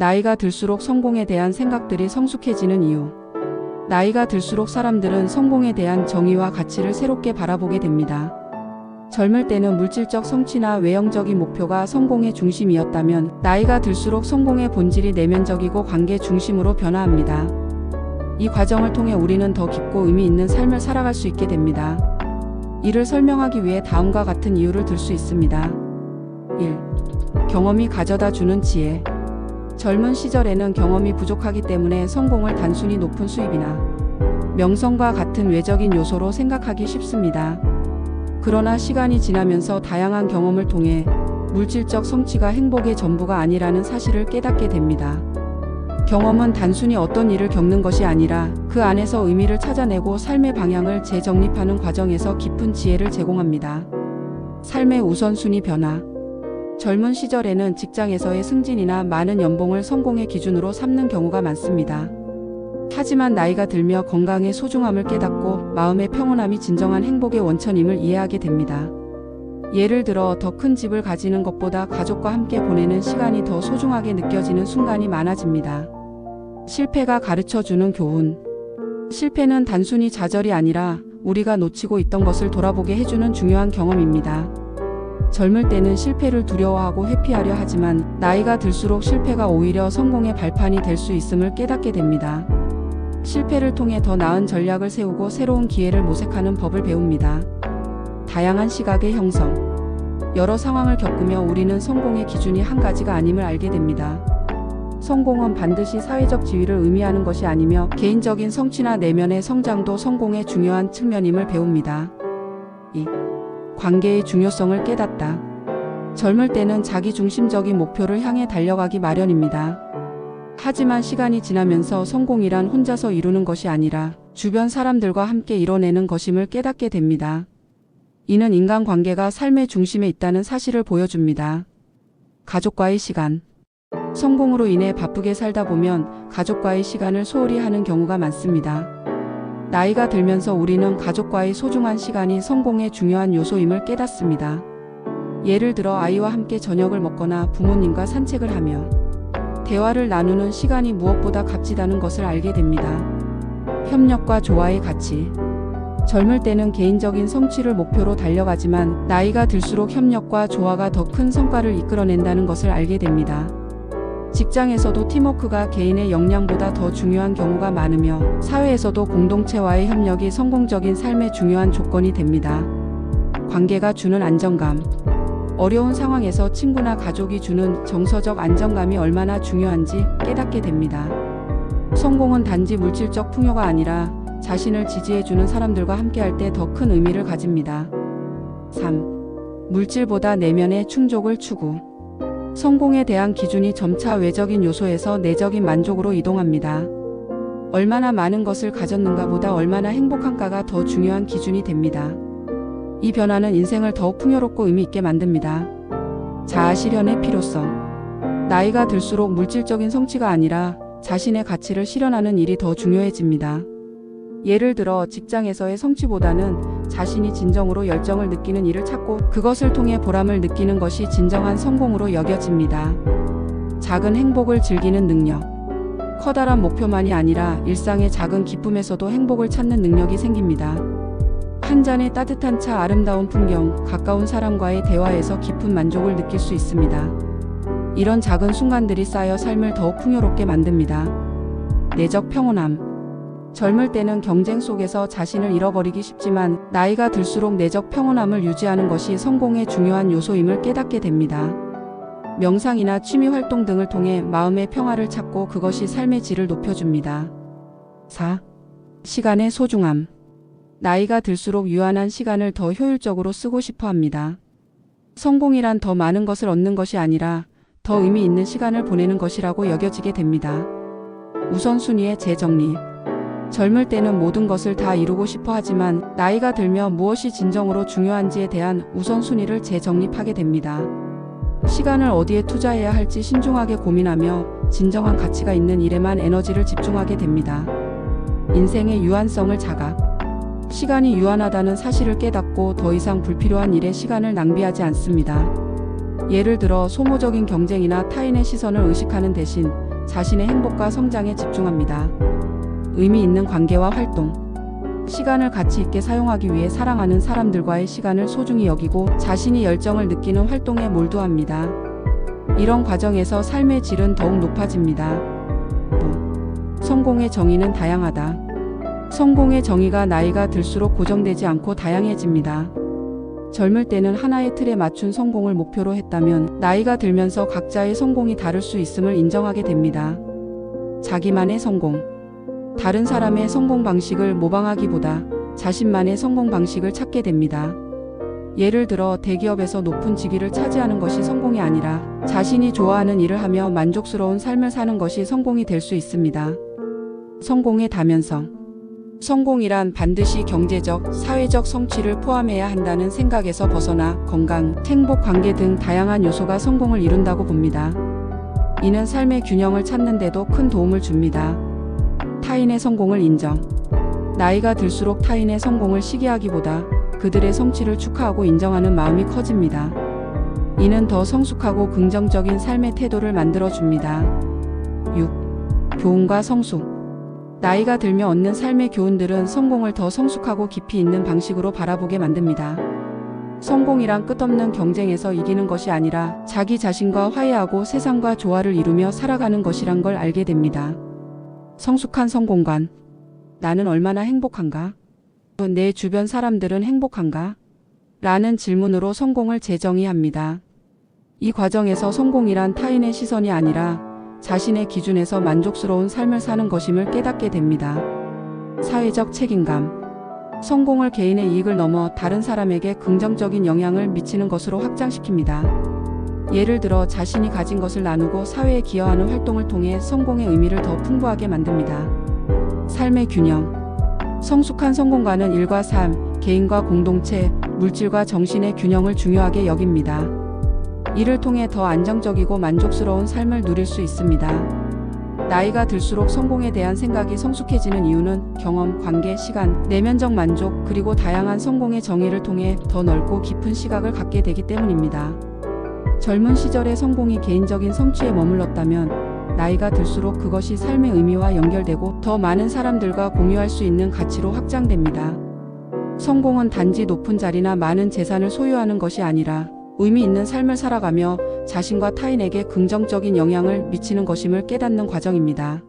나이가 들수록 성공에 대한 생각들이 성숙해지는 이유. 나이가 들수록 사람들은 성공에 대한 정의와 가치를 새롭게 바라보게 됩니다. 젊을 때는 물질적 성취나 외형적인 목표가 성공의 중심이었다면 나이가 들수록 성공의 본질이 내면적이고 관계 중심으로 변화합니다. 이 과정을 통해 우리는 더 깊고 의미 있는 삶을 살아갈 수 있게 됩니다. 이를 설명하기 위해 다음과 같은 이유를 들 수 있습니다. 1. 경험이 가져다 주는 지혜. 젊은 시절에는 경험이 부족하기 때문에 성공을 단순히 높은 수입이나 명성과 같은 외적인 요소로 생각하기 쉽습니다. 그러나 시간이 지나면서 다양한 경험을 통해 물질적 성취가 행복의 전부가 아니라는 사실을 깨닫게 됩니다. 경험은 단순히 어떤 일을 겪는 것이 아니라 그 안에서 의미를 찾아내고 삶의 방향을 재정립하는 과정에서 깊은 지혜를 제공합니다. 삶의 우선순위 변화. 젊은 시절에는 직장에서의 승진이나 많은 연봉을 성공의 기준으로 삼는 경우가 많습니다. 하지만 나이가 들며 건강의 소중함을 깨닫고 마음의 평온함이 진정한 행복의 원천임을 이해하게 됩니다. 예를 들어 더 큰 집을 가지는 것보다 가족과 함께 보내는 시간이 더 소중하게 느껴지는 순간이 많아집니다. 실패가 가르쳐 주는 교훈. 실패는 단순히 좌절이 아니라 우리가 놓치고 있던 것을 돌아보게 해주는 중요한 경험입니다. 젊을 때는 실패를 두려워하고 회피하려 하지만 나이가 들수록 실패가 오히려 성공의 발판이 될 수 있음을 깨닫게 됩니다. 실패를 통해 더 나은 전략을 세우고 새로운 기회를 모색하는 법을 배웁니다. 다양한 시각의 형성. 여러 상황을 겪으며 우리는 성공의 기준이 한 가지가 아님을 알게 됩니다. 성공은 반드시 사회적 지위를 의미하는 것이 아니며 개인적인 성취나 내면의 성장도 성공의 중요한 측면임을 배웁니다. 2. 관계의 중요성을 깨닫다. 젊을 때는 자기 중심적인 목표를 향해 달려가기 마련입니다. 하지만 시간이 지나면서 성공이란 혼자서 이루는 것이 아니라 주변 사람들과 함께 이뤄내는 것임을 깨닫게 됩니다. 이는 인간관계가 삶의 중심에 있다는 사실을 보여줍니다. 가족과의 시간. 성공으로 인해 바쁘게 살다 보면 가족과의 시간을 소홀히 하는 경우가 많습니다. 나이가 들면서 우리는 가족과의 소중한 시간이 성공의 중요한 요소임을 깨닫습니다. 예를 들어 아이와 함께 저녁을 먹거나 부모님과 산책을 하며 대화를 나누는 시간이 무엇보다 값지다는 것을 알게 됩니다. 협력과 조화의 가치. 젊을 때는 개인적인 성취를 목표로 달려가지만 나이가 들수록 협력과 조화가 더 큰 성과를 이끌어낸다는 것을 알게 됩니다. 직장에서도 팀워크가 개인의 역량보다 더 중요한 경우가 많으며 사회에서도 공동체와의 협력이 성공적인 삶의 중요한 조건이 됩니다. 관계가 주는 안정감. 어려운 상황에서 친구나 가족이 주는 정서적 안정감이 얼마나 중요한지 깨닫게 됩니다. 성공은 단지 물질적 풍요가 아니라 자신을 지지해주는 사람들과 함께할 때 더 큰 의미를 가집니다. 3. 물질보다 내면의 충족을 추구. 성공에 대한 기준이 점차 외적인 요소에서 내적인 만족으로 이동합니다. 얼마나 많은 것을 가졌는가 보다 얼마나 행복한가가 더 중요한 기준이 됩니다. 이 변화는 인생을 더욱 풍요롭고 의미 있게 만듭니다. 자아 실현의 필요성. 나이가 들수록 물질적인 성취가 아니라 자신의 가치를 실현하는 일이 더 중요해집니다. 예를 들어 직장에서의 성취보다는 자신이 진정으로 열정을 느끼는 일을 찾고 그것을 통해 보람을 느끼는 것이 진정한 성공으로 여겨집니다. 작은 행복을 즐기는 능력. 커다란 목표만이 아니라 일상의 작은 기쁨에서도 행복을 찾는 능력이 생깁니다. 한 잔의 따뜻한 차, 아름다운 풍경, 가까운 사람과의 대화에서 깊은 만족을 느낄 수 있습니다. 이런 작은 순간들이 쌓여 삶을 더욱 풍요롭게 만듭니다. 내적 평온함. 젊을 때는 경쟁 속에서 자신을 잃어버리기 쉽지만 나이가 들수록 내적 평온함을 유지하는 것이 성공의 중요한 요소임을 깨닫게 됩니다. 명상이나 취미 활동 등을 통해 마음의 평화를 찾고 그것이 삶의 질을 높여줍니다. 4. 시간의 소중함. 나이가 들수록 유한한 시간을 더 효율적으로 쓰고 싶어 합니다. 성공이란 더 많은 것을 얻는 것이 아니라 더 의미 있는 시간을 보내는 것이라고 여겨지게 됩니다. 우선순위의 재정립. 젊을 때는 모든 것을 다 이루고 싶어 하지만 나이가 들며 무엇이 진정으로 중요한지에 대한 우선순위를 재정립하게 됩니다. 시간을 어디에 투자해야 할지 신중하게 고민하며 진정한 가치가 있는 일에만 에너지를 집중하게 됩니다. 인생의 유한성을 자각. 시간이 유한하다는 사실을 깨닫고 더 이상 불필요한 일에 시간을 낭비하지 않습니다. 예를 들어 소모적인 경쟁이나 타인의 시선을 의식하는 대신 자신의 행복과 성장에 집중합니다. 의미 있는 관계와 활동. 시간을 가치 있게 사용하기 위해 사랑하는 사람들과의 시간을 소중히 여기고 자신이 열정을 느끼는 활동에 몰두합니다. 이런 과정에서 삶의 질은 더욱 높아집니다. 또, 성공의 정의는 다양하다. 성공의 정의가 나이가 들수록 고정되지 않고 다양해집니다. 젊을 때는 하나의 틀에 맞춘 성공을 목표로 했다면 나이가 들면서 각자의 성공이 다를 수 있음을 인정하게 됩니다. 자기만의 성공. 다른 사람의 성공 방식을 모방하기보다 자신만의 성공 방식을 찾게 됩니다. 예를 들어 대기업에서 높은 직위를 차지하는 것이 성공이 아니라 자신이 좋아하는 일을 하며 만족스러운 삶을 사는 것이 성공이 될 수 있습니다. 성공의 다면성. 성공이란 반드시 경제적, 사회적 성취를 포함해야 한다는 생각에서 벗어나 건강, 행복, 관계 등 다양한 요소가 성공을 이룬다고 봅니다. 이는 삶의 균형을 찾는데도 큰 도움을 줍니다. 타인의 성공을 인정. 나이가 들수록 타인의 성공을 시기하기보다 그들의 성취를 축하하고 인정하는 마음이 커집니다. 이는 더 성숙하고 긍정적인 삶의 태도를 만들어 줍니다. 6. 교훈과 성숙. 나이가 들며 얻는 삶의 교훈들은 성공을 더 성숙하고 깊이 있는 방식으로 바라보게 만듭니다. 성공이란 끝없는 경쟁에서 이기는 것이 아니라 자기 자신과 화해하고 세상과 조화를 이루며 살아가는 것이란 걸 알게 됩니다. 성숙한 성공관. 나는 얼마나 행복한가? 내 주변 사람들은 행복한가? 라는 질문으로 성공을 재정의합니다. 이 과정에서 성공이란 타인의 시선이 아니라 자신의 기준에서 만족스러운 삶을 사는 것임을 깨닫게 됩니다. 사회적 책임감. 성공을 개인의 이익을 넘어 다른 사람에게 긍정적인 영향을 미치는 것으로 확장시킵니다. 예를 들어 자신이 가진 것을 나누고 사회에 기여하는 활동을 통해 성공의 의미를 더 풍부하게 만듭니다. 삶의 균형. 성숙한 성공가는 일과 삶, 개인과 공동체, 물질과 정신의 균형을 중요하게 여깁니다. 이를 통해 더 안정적이고 만족스러운 삶을 누릴 수 있습니다. 나이가 들수록 성공에 대한 생각이 성숙해지는 이유는 경험, 관계, 시간, 내면적 만족, 그리고 다양한 성공의 정의를 통해 더 넓고 깊은 시각을 갖게 되기 때문입니다. 젊은 시절의 성공이 개인적인 성취에 머물렀다면 나이가 들수록 그것이 삶의 의미와 연결되고 더 많은 사람들과 공유할 수 있는 가치로 확장됩니다. 성공은 단지 높은 자리나 많은 재산을 소유하는 것이 아니라 의미 있는 삶을 살아가며 자신과 타인에게 긍정적인 영향을 미치는 것임을 깨닫는 과정입니다.